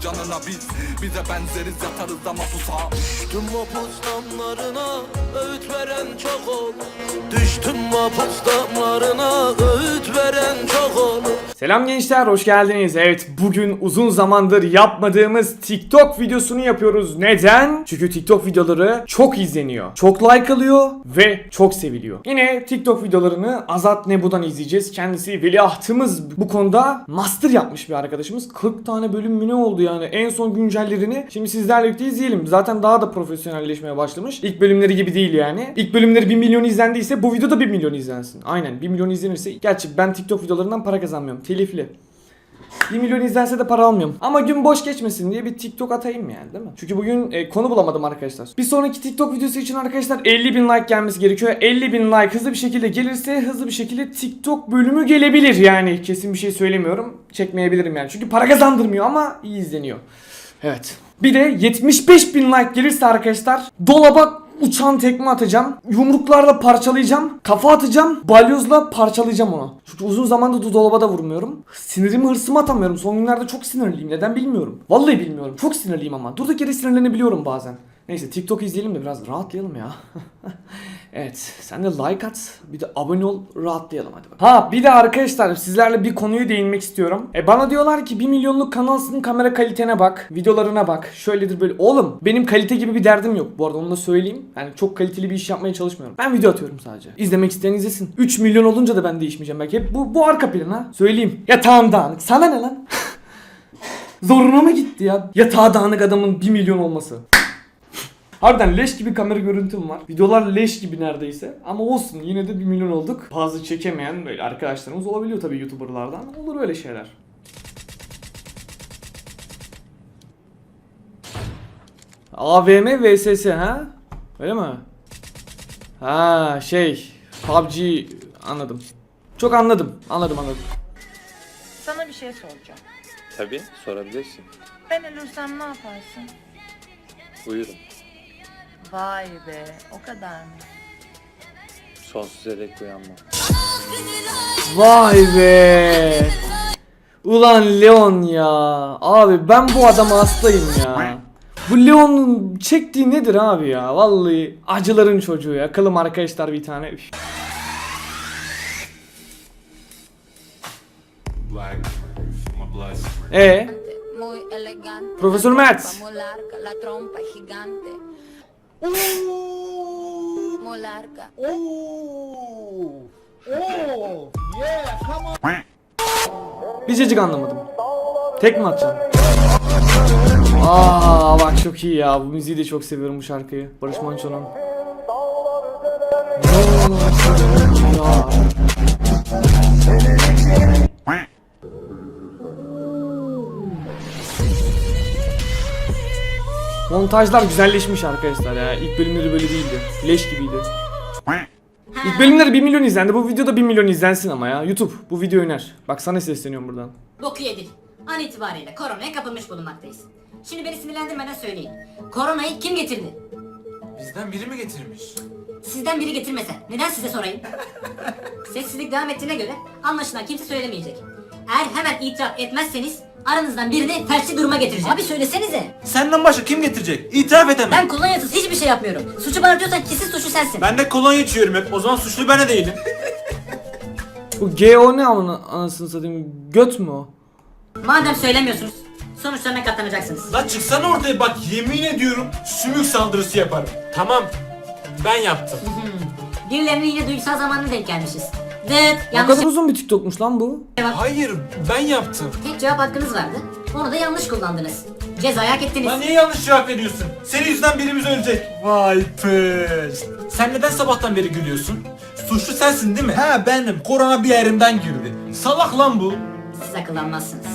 canına biz Bize benzeriz yatarız ama pusa Düştüm vapuz damlarına öğüt veren çok olur Düştüm vapuz damlarına öğüt veren çok olur Selam gençler hoş geldiniz. Evet bugün uzun zamandır yapmadığımız TikTok videosunu yapıyoruz. Neden? Çünkü TikTok videoları çok izleniyor. Çok like alıyor ve çok seviliyor. Yine TikTok videolarını Azat Nebu'dan izleyeceğiz. Kendisi veliahtımız bu konuda master yapmış bir arkadaşımız. 40 tane bölüm mü ne oldu yani en son güncellerini şimdi sizlerle birlikte izleyelim. Zaten daha da profesyonelleşmeye başlamış. İlk bölümleri gibi değil yani. İlk bölümleri 1 milyon izlendiyse bu videoda 1 milyon izlensin. Aynen 1 milyon izlenirse. Gerçi ben TikTok videolarından para kazanmıyorum. Telifli. 1 milyon izlense de para almıyorum. Ama gün boş geçmesin diye bir TikTok atayım yani değil mi? Çünkü bugün e, konu bulamadım arkadaşlar. Bir sonraki TikTok videosu için arkadaşlar 50 bin like gelmesi gerekiyor. 50 bin like hızlı bir şekilde gelirse hızlı bir şekilde TikTok bölümü gelebilir yani. Kesin bir şey söylemiyorum. Çekmeyebilirim yani. Çünkü para kazandırmıyor ama iyi izleniyor. Evet. Bir de 75 bin like gelirse arkadaşlar dolaba uçan tekme atacağım. Yumruklarla parçalayacağım. Kafa atacağım. Balyozla parçalayacağım onu. Çünkü uzun zamandır dolaba da vurmuyorum. Sinirimi hırsımı atamıyorum. Son günlerde çok sinirliyim. Neden bilmiyorum. Vallahi bilmiyorum. Çok sinirliyim ama. Durduk yere sinirlenebiliyorum bazen. Neyse TikTok izleyelim de biraz rahatlayalım ya. evet sen de like at bir de abone ol rahatlayalım hadi bakalım. Ha bir de arkadaşlar sizlerle bir konuyu değinmek istiyorum. E bana diyorlar ki 1 milyonluk kanalsın kamera kalitene bak videolarına bak şöyledir böyle. Oğlum benim kalite gibi bir derdim yok bu arada onu da söyleyeyim. Yani çok kaliteli bir iş yapmaya çalışmıyorum. Ben video atıyorum sadece. İzlemek isteyen izlesin. 3 milyon olunca da ben değişmeyeceğim belki. Hep bu, bu arka plan ha. Söyleyeyim. Ya tamam dağınık. Sana ne lan? Zoruna mı gitti ya? Yatağı dağınık adamın 1 milyon olması. Harbiden leş gibi kamera görüntüm var. Videolar leş gibi neredeyse. Ama olsun yine de 1 milyon olduk. Fazla çekemeyen böyle arkadaşlarımız olabiliyor tabii YouTuber'lardan. Olur öyle şeyler. AVM VSS ha? Öyle mi? Ha şey PUBG anladım. Çok anladım. Anladım anladım. Sana bir şey soracağım. Tabii sorabilirsin. Ben ölürsem ne yaparsın? Uyurum. Vay be, o kadar mı? Sonsuza dek uyanmam. Vay be. Ulan Leon ya. Abi ben bu adama hastayım ya. Bu Leon'un çektiği nedir abi ya? Vallahi acıların çocuğu ya. Kılım arkadaşlar bir tane. Üf. E Muy elegante. Trompa Muy larga, la trompa es gigante. Muy larga. bir cacık anlamadım. Tek mi atacaksın? Aa bak çok iyi ya. Bu müziği de çok seviyorum bu şarkıyı. Barış Manço'nun. Montajlar güzelleşmiş arkadaşlar ya. İlk bölümleri böyle değildi. Leş gibiydi. İlk bölümleri 1 milyon izlendi. Bu videoda 1 milyon izlensin ama ya. YouTube bu video öner. Bak sana sesleniyorum buradan. Boku yedik. An itibariyle koronaya kapılmış bulunmaktayız. Şimdi beni sinirlendirmeden söyleyin. Koronayı kim getirdi? Bizden biri mi getirmiş? Sizden biri getirmese. Neden size sorayım? Sessizlik devam ettiğine göre anlaşılan kimse söylemeyecek. Eğer hemen itiraf etmezseniz aranızdan birini felçli duruma getireceğim. Abi söylesenize. Senden başka kim getirecek? İtiraf et hemen. Ben kolonyasız hiçbir şey yapmıyorum. Suçu bana diyorsan kesin suçlu sensin. Ben de kolonya içiyorum hep. O zaman suçlu ben de değilim. Bu GO ne amına anasını satayım? Göt mü o? Madem söylemiyorsunuz sonuçlarına katlanacaksınız. Lan çıksana ortaya bak yemin ediyorum sümük saldırısı yaparım. Tamam. Ben yaptım. Birilerinin yine duygusal zamanına denk gelmişiz. Dıt Ne yanlış kadar uzun bir TikTokmuş lan bu. Hayır ben yaptım. Tek cevap hakkınız vardı. Onu da yanlış kullandınız. Cezayı hak ettiniz. Lan niye yanlış cevap veriyorsun? Senin yüzünden birimiz ölecek. Vay pes. Sen neden sabahtan beri gülüyorsun? Suçlu sensin değil mi? He benim. Korona bir yerimden girdi. Salak lan bu. Siz akıllanmazsınız.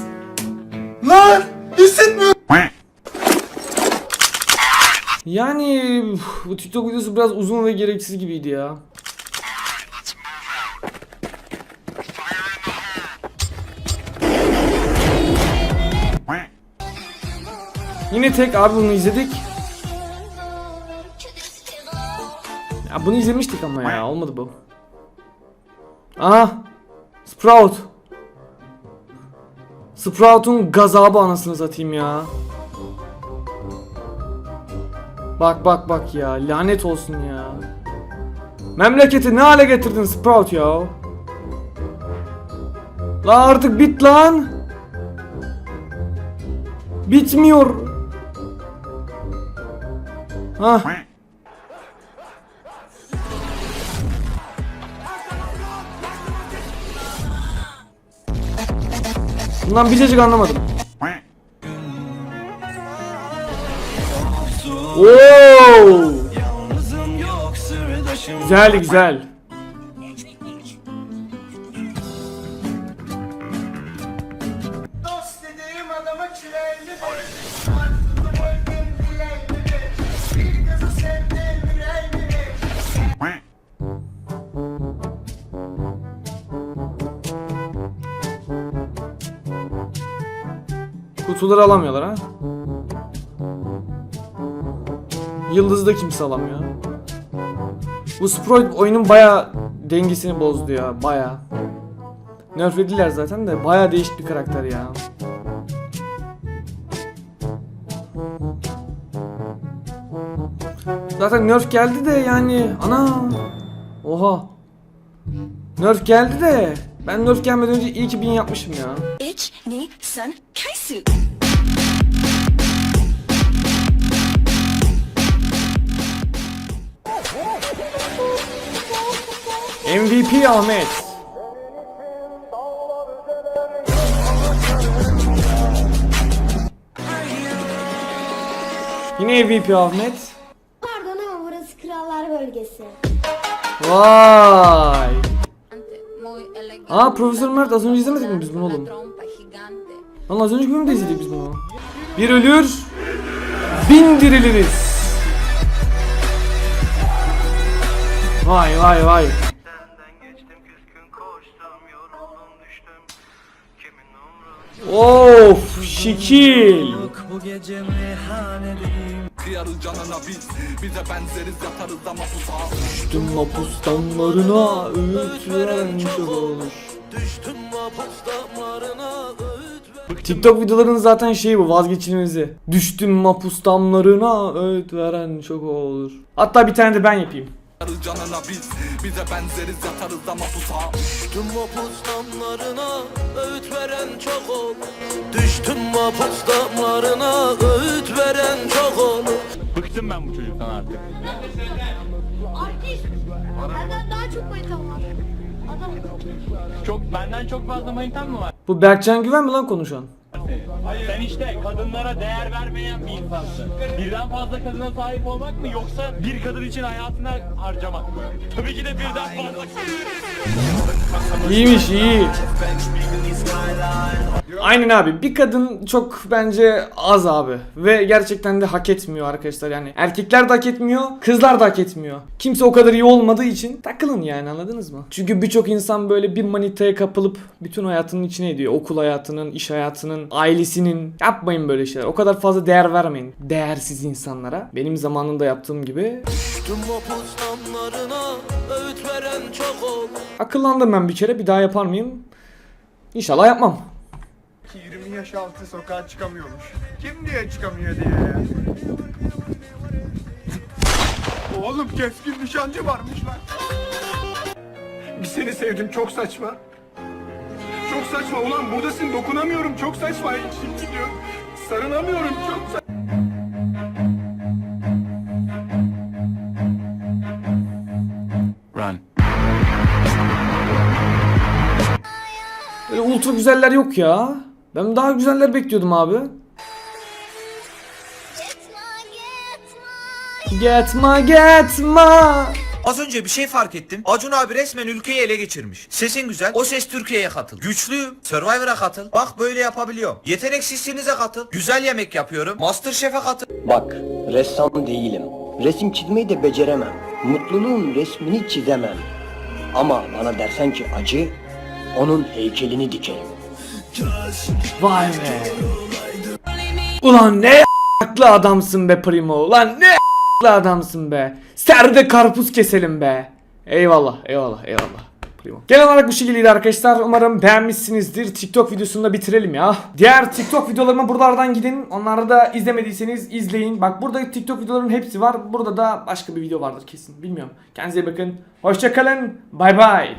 Lan hissetmiyorum. Yani üf, bu TikTok videosu biraz uzun ve gereksiz gibiydi ya. Yine tek abi bunu izledik. Ya bunu izlemiştik ama ya olmadı bu. Aha. Sprout. Sprout'un gazabı anasını satayım ya. Bak bak bak ya lanet olsun ya. Memleketi ne hale getirdin Sprout ya? La artık bit lan. Bitmiyor. Hah. Bundan bir cacık anlamadım. Oo! Güzel güzel. Dost dediğim adama çileyli Kutuları alamıyorlar ha. Yıldızı da kimse alamıyor. Bu Sprite oyunun baya dengesini bozdu ya baya. Nerflediler zaten de baya değişik bir karakter ya. Zaten nerf geldi de yani ana. Oha. Nerf geldi de ben nerf gelmeden önce iyi ki bin yapmışım ya. MVP Ahmet. Yine MVP Ahmet. Pardon ama burası krallar bölgesi. Vay. Aa Profesör Mert az önce izlemedik mi biz bunu oğlum? Lan az önceki bölümde izledik biz bunu. Bir ölür, bin diriliriz. Vay vay vay. Of şekil. Kıyarız canına biz Bize benzeriz yatarız ama pusağa Düştüm mapus damlarına öğüt veren çok olur. Düştüm mapus damlarına öğüt TikTok videolarının zaten şeyi bu vazgeçilmezi. Düştüm mapus damlarına öğüt veren çok olur. Hatta bir tane de ben yapayım. Canına biz Bize benzeriz yatarız ama pusağa Düştüm mapus damlarına öğüt veren çok olur Düştüm mapus damlarına öğüt veren çok olur Bıktım ben bu çocuktan artık. Artist. Benden daha çok manitam var. Adam. Çok benden çok fazla manitan mı var? Bu Berkcan Güven mi lan konuşan? Sen işte kadınlara değer vermeyen bir insansın. Birden fazla kadına sahip olmak mı yoksa bir kadın için hayatını harcamak mı? Tabii ki de birden fazla İyiymiş iyi. Aynen abi bir kadın çok bence az abi ve gerçekten de hak etmiyor arkadaşlar yani erkekler de hak etmiyor kızlar da hak etmiyor kimse o kadar iyi olmadığı için takılın yani anladınız mı? Çünkü birçok insan böyle bir manitaya kapılıp bütün hayatının içine ediyor okul hayatının iş hayatının ailesinin yapmayın böyle şeyler o kadar fazla değer vermeyin değersiz insanlara benim zamanında yaptığım gibi Düştüm öğüt veren çok olur akıllandım ben bir kere bir daha yapar mıyım? İnşallah yapmam. 20 yaş altı sokağa çıkamıyormuş. Kim diye çıkamıyor diye ya. Oğlum keskin nişancı varmış lan. Bir seni sevdim çok saçma. Çok saçma ulan buradasın dokunamıyorum çok saçma. İçim gidiyor. Sarılamıyorum çok saçma. Run. Böyle ultra güzeller yok ya. Ben daha güzeller bekliyordum abi. Getma getma. Az önce bir şey fark ettim. Acun abi resmen ülkeyi ele geçirmiş. Sesin güzel. O ses Türkiye'ye katıl. Güçlüyüm. Survivor'a katıl. Bak böyle yapabiliyorum. Yeteneksizliğinize katıl. Güzel yemek yapıyorum. Masterchef'e katıl. Bak, ressam değilim. Resim çizmeyi de beceremem. Mutluluğun resmini çizemem. Ama bana dersen ki acı, onun heykelini dikerim. Vay be. Ulan ne aklı adamsın be Primo. Ulan ne adamsın be. Serde karpuz keselim be. Eyvallah eyvallah eyvallah. Genel olarak bu şekildeydi arkadaşlar. Umarım beğenmişsinizdir. TikTok videosunu da bitirelim ya. Diğer TikTok videolarıma buralardan gidin. Onları da izlemediyseniz izleyin. Bak burada TikTok videoların hepsi var. Burada da başka bir video vardır kesin. Bilmiyorum. Kendinize iyi bakın. Hoşçakalın. Bay bay.